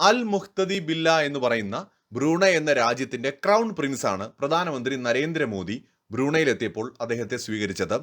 അൽ മുഹ്തദി ബില്ല എന്ന് പറയുന്ന ബ്രൂണൈ എന്ന രാജ്യത്തിന്റെ ക്രൗൺ പ്രിൻസ് ആണ് പ്രധാനമന്ത്രി നരേന്ദ്രമോദി ബ്രൂണൈയിലെത്തിയപ്പോൾ അദ്ദേഹത്തെ സ്വീകരിച്ചത്.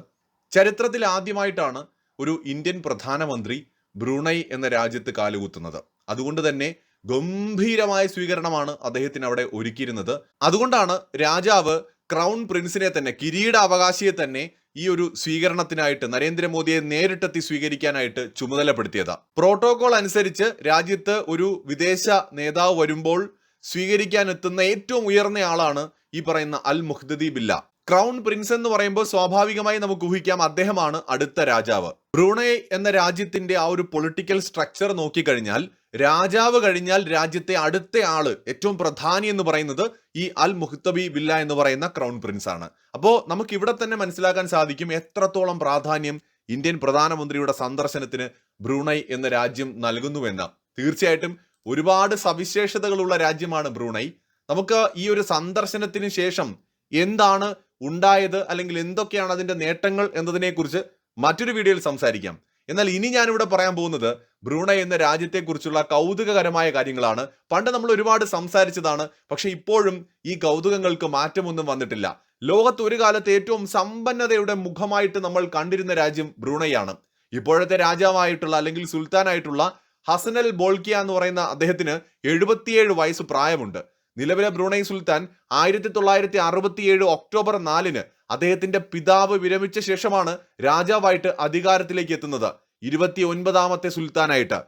ചരിത്രത്തിൽ ആദ്യമായിട്ടാണ് ഒരു ഇന്ത്യൻ പ്രധാനമന്ത്രി ബ്രൂണൈ എന്ന രാജ്യത്ത് കാലുകുത്തുന്നത്. അതുകൊണ്ട് തന്നെ ഗംഭീരമായ സ്വീകരണമാണ് അദ്ദേഹത്തിന് അവിടെ ഒരുക്കിയിരുന്നത്. അതുകൊണ്ടാണ് രാജാവ് ക്രൗൺ പ്രിൻസിനെ തന്നെ കിരീടാവകാശിയെ തന്നെ ഈ ഒരു സ്വീകരണത്തിനായിട്ട് നരേന്ദ്രമോദിയെ നേരിട്ടെത്തി സ്വീകരിക്കാനായിട്ട് ചുമതലപ്പെടുത്തിയത്. പ്രോട്ടോകോൾ അനുസരിച്ച് രാജ്യത്ത് ഒരു വിദേശ നേതാവ് വരുമ്പോൾ സ്വീകരിക്കാൻ എത്തുന്ന ഏറ്റവും ഉയർന്ന ആളാണ് ഈ പറയുന്ന അൽ മുഹ്ദദി ബില്ല. ക്രൗൺ പ്രിൻസ് എന്ന് പറയുമ്പോൾ സ്വാഭാവികമായി നമുക്ക് ഊഹിക്കാം അദ്ദേഹമാണ് അടുത്ത രാജാവ്. ബ്രൂണൈ എന്ന രാജ്യത്തിന്റെ ആ ഒരു പൊളിറ്റിക്കൽ സ്ട്രക്ചർ നോക്കിക്കഴിഞ്ഞാൽ രാജാവ് കഴിഞ്ഞാൽ രാജ്യത്തെ അടുത്ത ആൾ ഏറ്റവും പ്രധാനി എന്ന് പറയുന്നത് ഈ അൽ മുഹ്തബി ബില്ല എന്ന് പറയുന്ന ക്രൗൺ പ്രിൻസ് ആണ്. അപ്പോൾ നമുക്ക് ഇവിടെ തന്നെ മനസ്സിലാക്കാൻ സാധിക്കും എത്രത്തോളം പ്രാധാന്യം ഇന്ത്യൻ പ്രധാനമന്ത്രിയുടെ സന്ദർശനത്തിന് ബ്രൂണൈ എന്ന രാജ്യം നൽകുന്നുവെന്ന്. തീർച്ചയായിട്ടും ഒരുപാട് സവിശേഷതകളുള്ള രാജ്യമാണ് ബ്രൂണൈ. നമുക്ക് ഈ ഒരു സന്ദർശനത്തിന് ശേഷം എന്താണ് ഉണ്ടായത് അല്ലെങ്കിൽ എന്തൊക്കെയാണ് അതിന്റെ നേട്ടങ്ങൾ എന്നതിനെക്കുറിച്ച് മറ്റൊരു വീഡിയോയിൽ സംസാരിക്കാം. എന്നാൽ ഇനി ഞാനിവിടെ പറയാൻ പോകുന്നത് ബ്രൂണൈ എന്ന രാജ്യത്തെക്കുറിച്ചുള്ള കൗതുകകരമായ കാര്യങ്ങളാണ്. പണ്ട് നമ്മൾ ഒരുപാട് സംസാരിച്ചതാണ് പക്ഷെ ഇപ്പോഴും ഈ കൗതുകങ്ങൾക്ക് മാറ്റമൊന്നും വന്നിട്ടില്ല. ലോകത്ത് ഒരു കാലത്ത് ഏറ്റവും സമ്പന്നതയുടെ മുഖമായിട്ട് നമ്മൾ കണ്ടിരുന്ന രാജ്യം ബ്രൂണൈയാണ് ഇപ്പോഴത്തെ രാജാവായിട്ടുള്ള അല്ലെങ്കിൽ സുൽത്താനായിട്ടുള്ള ഹസനൽ ബോൾക്കിയ എന്ന് പറയുന്ന അദ്ദേഹത്തിന് എഴുപത്തിയേഴ് വയസ്സ് പ്രായമുണ്ട്. നിലവിലെ ബ്രൂണൈ സുൽത്താൻ ആയിരത്തി തൊള്ളായിരത്തി അറുപത്തിയേഴ് ഒക്ടോബർ നാലിന് അദ്ദേഹത്തിന്റെ പിതാവ് വിരമിച്ച ശേഷമാണ് രാജാവായിട്ട് അധികാരത്തിലേക്ക് എത്തുന്നത്. ഇരുപത്തി ഒൻപതാമത്തെ സുൽത്താനായിട്ട്.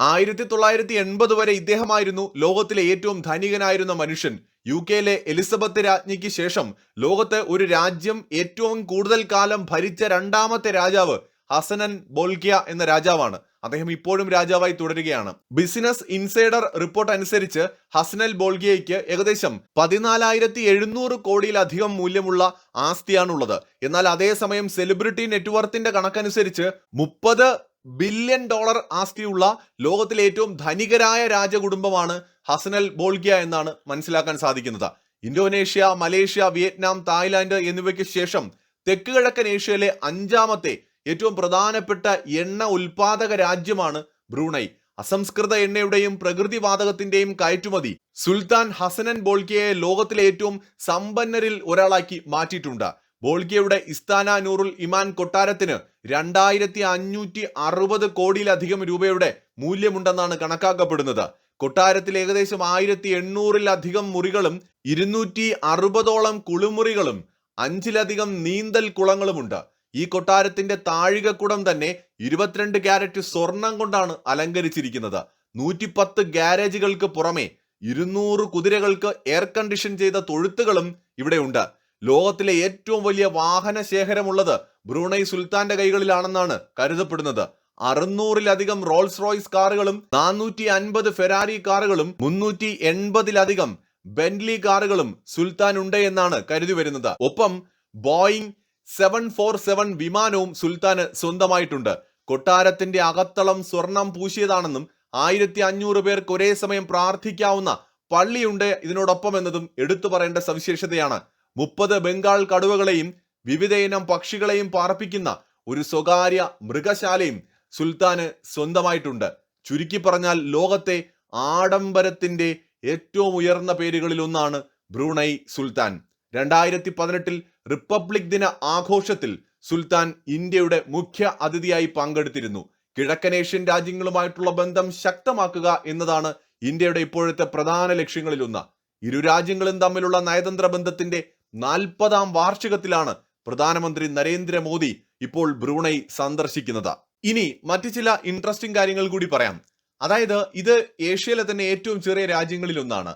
ആയിരത്തി തൊള്ളായിരത്തി എൺപത് വരെ ഇദ്ദേഹമായിരുന്നു ലോകത്തിലെ ഏറ്റവും ധനികനായിരുന്ന മനുഷ്യൻ. യു കെയിലെ എലിസബത്ത് രാജ്ഞിക്ക് ശേഷം ലോകത്തെ ഒരു രാജ്യം ഏറ്റവും കൂടുതൽ കാലം ഭരിച്ച രണ്ടാമത്തെ രാജാവ് ഹസനൻ ബോൾക്കിയ എന്ന രാജാവാണ്. അദ്ദേഹം ഇപ്പോഴും രാജാവായി തുടരുകയാണ്. ബിസിനസ് ഇൻസൈഡർ റിപ്പോർട്ട് അനുസരിച്ച് ഹസ്നൽ ബോൾഗിയയ്ക്ക് ഏകദേശം പതിനാലായിരത്തി എഴുന്നൂറ് കോടിയിലധികം മൂല്യമുള്ള ആസ്തിയാണുള്ളത്. എന്നാൽ അതേസമയം സെലിബ്രിറ്റി നെറ്റ്വർത്തിന്റെ കണക്കനുസരിച്ച് മുപ്പത് ബില്യൺ ഡോളർ ആസ്തിയുള്ള ലോകത്തിലെ ഏറ്റവും ധനികരായ രാജകുടുംബമാണ് ഹസ്നൽ ബോൾഗിയ എന്നാണ് മനസ്സിലാക്കാൻ സാധിക്കുന്നത്. ഇന്തോനേഷ്യ മലേഷ്യ വിയറ്റ്നാം തായ്ലാന്റ് എന്നിവയ്ക്ക് ശേഷം തെക്ക് കിഴക്കൻ ഏഷ്യയിലെ അഞ്ചാമത്തെ ഏറ്റവും പ്രധാനപ്പെട്ട എണ്ണ ഉൽപാദക രാജ്യമാണ് ബ്രൂണൈ. അസംസ്കൃത എണ്ണയുടെയും പ്രകൃതിവാതകത്തിന്റെയും കയറ്റുമതി സുൽത്താൻ ഹസനൻ ബോൾക്കിയയെ ലോകത്തിലെ ഏറ്റവും സമ്പന്നരിൽ ഒരാളാക്കി മാറ്റിയിട്ടുണ്ട്. ബോൾക്കിയയുടെ ഇസ്താന നൂറുൽ ഇമാൻ കൊട്ടാരത്തിന് രണ്ടായിരത്തി അഞ്ഞൂറ്റി അറുപത് കോടിയിലധികം രൂപയുടെ മൂല്യമുണ്ടെന്നാണ് കണക്കാക്കപ്പെടുന്നത്. കൊട്ടാരത്തിൽ ഏകദേശം ആയിരത്തി എണ്ണൂറിലധികം മുറികളും ഇരുന്നൂറ്റി അറുപതോളം കുളിമുറികളും അഞ്ചിലധികം നീന്തൽ കുളങ്ങളുമുണ്ട്. ഈ കൊട്ടാരത്തിന്റെ താഴികക്കുടം തന്നെ ഇരുപത്തിരണ്ട് ക്യാരറ്റ് സ്വർണം കൊണ്ടാണ് അലങ്കരിച്ചിരിക്കുന്നത്. നൂറ്റിപ്പത്ത് ഗ്യാരേജുകൾക്ക് പുറമെ ഇരുന്നൂറ് കുതിരകൾക്ക് എയർ കണ്ടീഷൻ ചെയ്ത തൊഴുത്തുകളും ഇവിടെയുണ്ട്. ലോകത്തിലെ ഏറ്റവും വലിയ വാഹന ശേഖരമുള്ളത് ബ്രൂണൈ സുൽത്താന്റെ കൈകളിലാണെന്നാണ് കരുതപ്പെടുന്നത്. അറുന്നൂറിലധികം റോൾസ് റോയ്സ് കാറുകളും നാനൂറ്റി അൻപത് ഫെരാരി കാറുകളും മുന്നൂറ്റി എൺപതിലധികം ബെൻലി കാറുകളും സുൽത്താൻ ഉണ്ട് എന്നാണ് കരുതി വരുന്നത് ഒപ്പം ബോയിങ് സെവൻ ഫോർ സെവൻ വിമാനവും സുൽത്താന് സ്വന്തമായിട്ടുണ്ട്. കൊട്ടാരത്തിന്റെ അകത്തളം സ്വർണം പൂശിയതാണെന്നും ആയിരത്തി അഞ്ഞൂറ് പേർക്ക് ഒരേ സമയം പ്രാർത്ഥിക്കാവുന്ന പള്ളിയുണ്ട് ഇതിനോടൊപ്പം എന്നതും എടുത്തു പറയേണ്ട സവിശേഷതയാണ്. മുപ്പത് ബംഗാൾ കടുവകളെയും വിവിധയിനം പക്ഷികളെയും പാർപ്പിക്കുന്ന ഒരു സ്വകാര്യ മൃഗശാലയും സുൽത്താന് സ്വന്തമായിട്ടുണ്ട്. ചുരുക്കി പറഞ്ഞാൽ ലോകത്തെ ആഡംബരത്തിന്റെ ഏറ്റവും ഉയർന്ന പേരുകളിൽ ഒന്നാണ് ബ്രൂണൈ സുൽത്താൻ. രണ്ടായിരത്തി പതിനെട്ടിൽ റിപ്പബ്ലിക് ദിന ആഘോഷത്തിൽ സുൽത്താൻ ഇന്ത്യയുടെ മുഖ്യ അതിഥിയായി പങ്കെടുത്തിരുന്നു. കിഴക്കനേഷ്യൻ രാജ്യങ്ങളുമായിട്ടുള്ള ബന്ധം ശക്തമാക്കുക എന്നതാണ് ഇന്ത്യയുടെ ഇപ്പോഴത്തെ പ്രധാന ലക്ഷ്യങ്ങളിലൊന്ന്. ഇരു രാജ്യങ്ങളും തമ്മിലുള്ള നയതന്ത്ര ബന്ധത്തിന്റെ നാൽപ്പതാം വാർഷികത്തിലാണ് പ്രധാനമന്ത്രി നരേന്ദ്രമോദി ഇപ്പോൾ ബ്രൂണൈ സന്ദർശിക്കുന്നത്. ഇനി മറ്റു ചില ഇൻട്രസ്റ്റിംഗ് കാര്യങ്ങൾ കൂടി പറയാം. അതായത് ഇത് ഏഷ്യയിലെ തന്നെ ഏറ്റവും ചെറിയ രാജ്യങ്ങളിൽ ഒന്നാണ്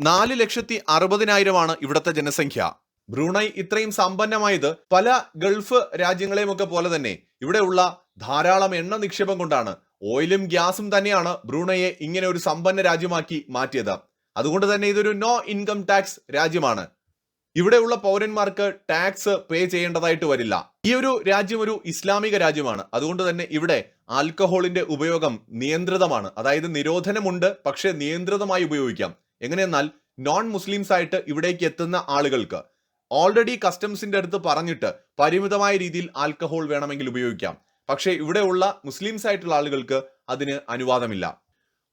നാല് ലക്ഷത്തി അറുപതിനായിരമാണ് ഇവിടുത്തെ ജനസംഖ്യ. ബ്രൂണൈ ഇത്രയും സമ്പന്നമായത് പല ഗൾഫ് രാജ്യങ്ങളെയുമൊക്കെ പോലെ തന്നെ ഇവിടെയുള്ള ധാരാളം എണ്ണ നിക്ഷേപം കൊണ്ടാണ്. ഓയിലും ഗ്യാസും തന്നെയാണ് ബ്രൂണയെ ഇങ്ങനെ ഒരു സമ്പന്ന രാജ്യമാക്കി മാറ്റിയത്. അതുകൊണ്ട് തന്നെ ഇതൊരു നോ ഇൻകം ടാക്സ് രാജ്യമാണ്. ഇവിടെയുള്ള പൗരന്മാർക്ക് ടാക്സ് പേ ചെയ്യേണ്ടതായിട്ട് വരില്ല. ഈ ഒരു രാജ്യം ഒരു ഇസ്ലാമിക രാജ്യമാണ്. അതുകൊണ്ട് തന്നെ ഇവിടെ ആൽക്കഹോളിന്റെ ഉപയോഗം നിയന്ത്രിതമാണ്. അതായത് നിരോധനമുണ്ട് പക്ഷേ നിയന്ത്രിതമായി ഉപയോഗിക്കാം. എങ്ങനെയെന്നാൽ നോൺ മുസ്ലിംസ് ആയിട്ട് ഇവിടേക്ക് എത്തുന്ന ആളുകൾക്ക് ഓൾറെഡി കസ്റ്റംസിന്റെ അടുത്ത് പറഞ്ഞിട്ട് പരിമിതമായ രീതിയിൽ ആൽക്കഹോൾ വേണമെങ്കിൽ ഉപയോഗിക്കാം. പക്ഷേ ഇവിടെയുള്ള മുസ്ലിംസ് ആയിട്ടുള്ള ആളുകൾക്ക് അതിന് അനുവാദമില്ല.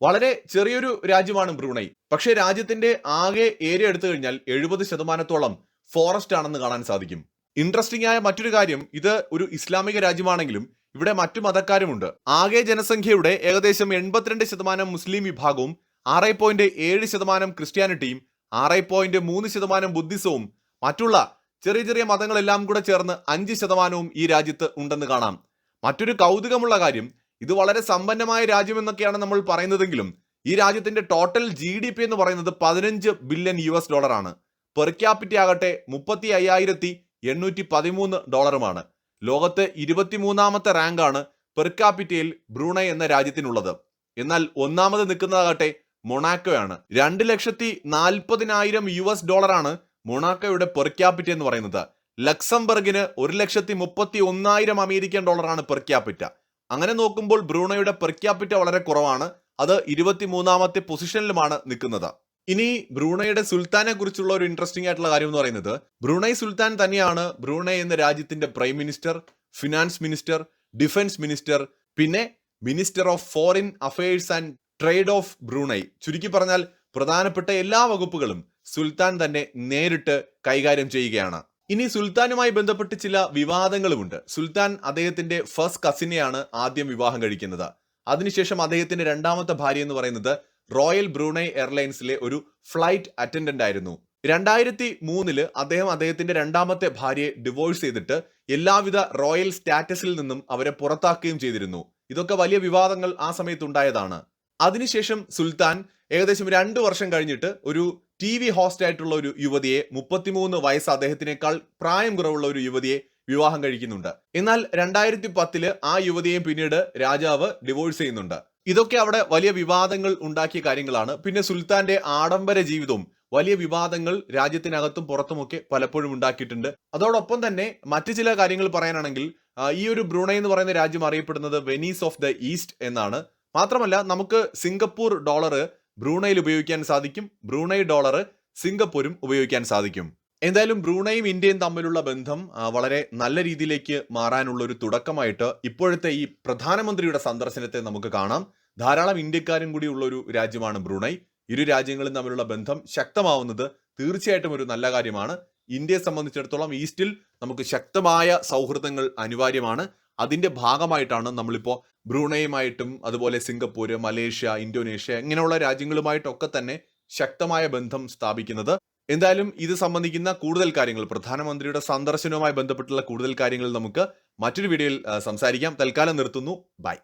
വളരെ ചെറിയൊരു രാജ്യമാണ് ബ്രൂണൈ. പക്ഷേ രാജ്യത്തിന്റെ ആകെ ഏരിയ എടുത്തു കഴിഞ്ഞാൽ എഴുപത് ശതമാനത്തോളം ഫോറസ്റ്റ് ആണെന്ന് കാണാൻ സാധിക്കും. ഇൻട്രസ്റ്റിംഗ് ആയ മറ്റൊരു കാര്യം ഇത് ഒരു ഇസ്ലാമിക രാജ്യമാണെങ്കിലും ഇവിടെ മറ്റു മതക്കാരുമുണ്ട്. ആകെ ജനസംഖ്യയുടെ ഏകദേശം എൺപത്തിരണ്ട് ശതമാനം മുസ്ലിം വിഭാഗവും ആറ് പോയിന്റ് ഏഴ് ശതമാനം ക്രിസ്ത്യാനിറ്റിയും ആറ് പോയിന്റ് മൂന്ന് ശതമാനം ബുദ്ധിസവും മറ്റുള്ള ചെറിയ ചെറിയ മതങ്ങളെല്ലാം കൂടെ ചേർന്ന് അഞ്ച് ശതമാനവും ഈ രാജ്യത്ത് ഉണ്ടെന്ന് കാണാം. മറ്റൊരു കൗതുകമുള്ള കാര്യം ഇത് വളരെ സമ്പന്നമായ രാജ്യമെന്നൊക്കെയാണ് നമ്മൾ പറയുന്നതെങ്കിലും ഈ രാജ്യത്തിന്റെ ടോട്ടൽ ജി ഡി പി എന്ന് പറയുന്നത് പതിനഞ്ച് ബില്യൺ യു എസ് ഡോളറാണ് പെർ ക്യാപിറ്റി ആകട്ടെ മുപ്പത്തി അയ്യായിരത്തി എണ്ണൂറ്റി പതിമൂന്ന് ഡോളറുമാണ്. ലോകത്ത് ഇരുപത്തിമൂന്നാമത്തെ റാങ്കാണ് പെർ ക്യാപിറ്റയിൽ ബ്രൂണൈ എന്ന രാജ്യത്തിനുള്ളത്. എന്നാൽ ഒന്നാമത് നിൽക്കുന്നതാകട്ടെ മൊണാക്കോയാണ്. രണ്ട് ലക്ഷത്തി നാൽപ്പതിനായിരം യു എസ് ഡോളറാണ് മൊണാക്കോയുടെ പെർ ക്യാപിറ്റ എന്ന് പറയുന്നത്. ലക്സംബർഗിന് ഒരു ലക്ഷത്തി മുപ്പത്തി ഒന്നായിരം അമേരിക്കൻ ഡോളറാണ് പെർ ക്യാപിറ്റ. അങ്ങനെ നോക്കുമ്പോൾ ബ്രൂണോയുടെ പെർ ക്യാപിറ്റ വളരെ കുറവാണ്. അത് ഇരുപത്തിമൂന്നാമത്തെ പൊസിഷനിലുമാണ് നിൽക്കുന്നത്. ഇനി ബ്രൂണയുടെ സുൽത്താനെ കുറിച്ചുള്ള ഒരു ഇൻട്രസ്റ്റിംഗ് ആയിട്ടുള്ള കാര്യം എന്ന് പറയുന്നത് ബ്രൂണൈ സുൽത്താൻ തന്നെയാണ് ബ്രൂണൈ എന്ന രാജ്യത്തിന്റെ prime minister finance minister defence minister പിന്നെ minister of foreign affairs and trade of Brunei ചുരുക്കി പറഞ്ഞാൽ പ്രധാനപ്പെട്ട എല്ലാ വകുപ്പുകളും സുൽത്താൻ തന്നെ നേരിട്ട് കൈകാര്യം ചെയ്യുകയാണ്. ഇനി സുൽത്താനുമായി ബന്ധപ്പെട്ട് ചില വിവാദങ്ങളുമുണ്ട്. സുൽത്താൻ അദ്ദേഹത്തിന്റെ ഫസ്റ്റ് കസിനെയാണ് ആദ്യം വിവാഹം കഴിക്കുന്നത്. അതിനുശേഷം അദ്ദേഹത്തിന്റെ രണ്ടാമത്തെ ഭാര്യ എന്ന് പറയുന്നത് റോയൽ ബ്രൂണൈ എയർലൈൻസിലെ ഒരു ഫ്ലൈറ്റ് അറ്റൻഡന്റ് ആയിരുന്നു. രണ്ടായിരത്തി മൂന്നിൽ അദ്ദേഹം അദ്ദേഹത്തിന്റെ രണ്ടാമത്തെ ഭാര്യയെ ഡിവോഴ്സ് ചെയ്തിട്ട് എല്ലാവിധ റോയൽ സ്റ്റാറ്റസിൽ നിന്നും അവരെ പുറത്താക്കുകയും ചെയ്തിരുന്നു. ഇതൊക്കെ വലിയ വിവാദങ്ങൾ ആ സമയത്ത് ഉണ്ടായതാണ്. അതിനുശേഷം സുൽത്താൻ ഏകദേശം രണ്ടു വർഷം കഴിഞ്ഞിട്ട് ഒരു ടി വി ഹോസ്റ്റ് ആയിട്ടുള്ള ഒരു യുവതിയെ മുപ്പത്തിമൂന്ന് വയസ്സ് അദ്ദേഹത്തിനേക്കാൾ പ്രായം കുറവുള്ള ഒരു യുവതിയെ വിവാഹം കഴിക്കുന്നുണ്ട്. എന്നാൽ രണ്ടായിരത്തി പത്തിൽ ആ യുവതിയെ പിന്നീട് രാജാവ് ഡിവോഴ്സ് ചെയ്യുന്നുണ്ട്. ഇതൊക്കെ അവിടെ വലിയ വിവാദങ്ങൾ ഉണ്ടാക്കിയ കാര്യങ്ങളാണ്. പിന്നെ സുൽത്താന്റെ ആഡംബര ജീവിതവും വലിയ വിവാദങ്ങൾ രാജ്യത്തിനകത്തും പുറത്തുമൊക്കെ പലപ്പോഴും ഉണ്ടാക്കിയിട്ടുണ്ട്. അതോടൊപ്പം തന്നെ മറ്റു ചില കാര്യങ്ങൾ പറയാനാണെങ്കിൽ ഈ ഒരു ബ്രൂണൈ എന്ന് പറയുന്ന രാജ്യം അറിയപ്പെടുന്നത് വെനീസ് ഓഫ് ദ ഈസ്റ്റ് എന്നാണ്. മാത്രമല്ല നമുക്ക് സിംഗപ്പൂർ ഡോളർ ബ്രൂണയിൽ ഉപയോഗിക്കാൻ സാധിക്കും. ബ്രൂണൈ ഡോളർ സിംഗപ്പൂരും ഉപയോഗിക്കാൻ സാധിക്കും. എന്തായാലും ബ്രൂണയും ഇന്ത്യയും തമ്മിലുള്ള ബന്ധം വളരെ നല്ല രീതിയിലേക്ക് മാറാനുള്ള ഒരു തുടക്കമായിട്ട് ഇപ്പോഴത്തെ ഈ പ്രധാനമന്ത്രിയുടെ സന്ദർശനത്തെ നമുക്ക് കാണാം. ധാരാളം ഇന്ത്യക്കാരും കൂടി ഉള്ള ഒരു രാജ്യമാണ് ബ്രൂണൈ. ഇരു രാജ്യങ്ങളും തമ്മിലുള്ള ബന്ധം ശക്തമാവുന്നത് തീർച്ചയായിട്ടും ഒരു നല്ല കാര്യമാണ്. ഇന്ത്യയെ സംബന്ധിച്ചിടത്തോളം ഈസ്റ്റിൽ നമുക്ക് ശക്തമായ സൗഹൃദങ്ങൾ അനിവാര്യമാണ്. അതിന്റെ ഭാഗമായിട്ടാണ് നമ്മളിപ്പോൾ ബ്രൂണയുമായിട്ടും അതുപോലെ സിംഗപ്പൂർ മലേഷ്യ ഇന്തോനേഷ്യ ഇങ്ങനെയുള്ള രാജ്യങ്ങളുമായിട്ടൊക്കെ തന്നെ ശക്തമായ ബന്ധം സ്ഥാപിക്കുന്നത്. എന്തായാലും ഇത് സംബന്ധിക്കുന്ന കൂടുതൽ കാര്യങ്ങൾ പ്രധാനമന്ത്രിയുടെ സന്ദർശനവുമായി ബന്ധപ്പെട്ടുള്ള കൂടുതൽ കാര്യങ്ങൾ നമുക്ക് മറ്റൊരു വീഡിയോയിൽ സംസാരിക്കാം. തൽക്കാലം നിർത്തുന്നു. ബൈ.